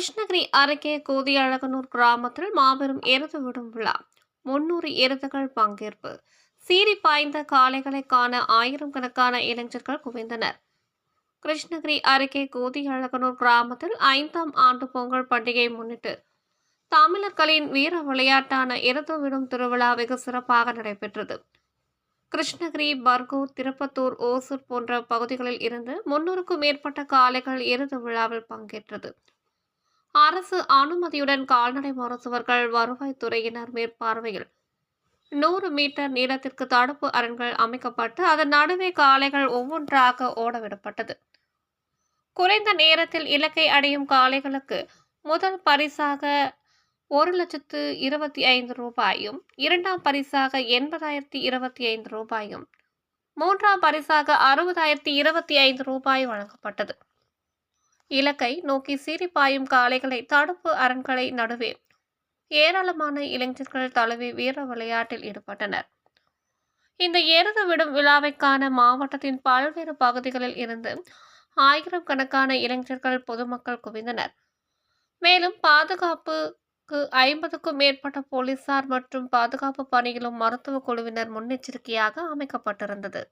கிருஷ்ணகிரி அருகே கோதியழகனூர் கிராமத்தில் மாபெரும் எருது விடும் விழா. முன்னூறு எருதுகள் பங்கேற்பு. சீறி பாய்ந்த காளைகளை காண ஆயிரம் கணக்கான இளைஞர்கள் குவிந்தனர். கிருஷ்ணகிரி அருகே கோதியழகனூர் கிராமத்தில் ஐந்தாம் ஆண்டு பொங்கல் பண்டிகையை முன்னிட்டு தமிழர்களின் வீர விளையாட்டான எருது விடும் திருவிழா வெகு சிறப்பாக நடைபெற்றது. கிருஷ்ணகிரி பர்கூர் திருப்பத்தூர் ஓசூர் போன்ற பகுதிகளில் இருந்து முன்னூறுக்கும் மேற்பட்ட காளைகள் எருது விழாவில் பங்கேற்றது. அரசு அனுமதியுடன் கால்நடை மருத்துவர்கள் வருவாய்த்துறையினர் மேற்பார்வையில். நூறு மீட்டர் நீளத்திற்கு தடுப்பு அரண்கள் அமைக்கப்பட்டு அதன் நடுவே காளைகள் ஒவ்வொன்றாக ஓடவிடப்பட்டது. குறைந்த நேரத்தில் இலக்கை அடையும் காளைகளுக்கு முதல் பரிசாக ஒரு லட்சத்து இருபத்தி ஐந்து ரூபாயும் இரண்டாம் பரிசாக எண்பதாயிரத்தி இருபத்தி ஐந்து ரூபாயும் மூன்றாம் பரிசாக அறுபதாயிரத்தி இருபத்தி ஐந்து ரூபாய் வழங்கப்பட்டது. இலக்கை நோக்கி சீறி பாயும் காளைகளை தடுப்பு அரண்களை நடுவே. ஏராளமான இளைஞர்கள் தழுவி வீர விளையாட்டில் ஈடுபட்டனர். இந்த எருது விடும் விழாவை காண மாவட்டத்தின் பல்வேறு பகுதிகளில் இருந்து ஆயிரம் கணக்கான இளைஞர்கள் பொதுமக்கள் குவிந்தனர். மேலும் பாதுகாப்புக்கு ஐம்பதுக்கும் மேற்பட்ட போலீசார் மற்றும் பாதுகாப்பு பணியிலும் மருத்துவ குழுவினர் முன்னெச்சரிக்கையாக அமைக்கப்பட்டிருந்தது.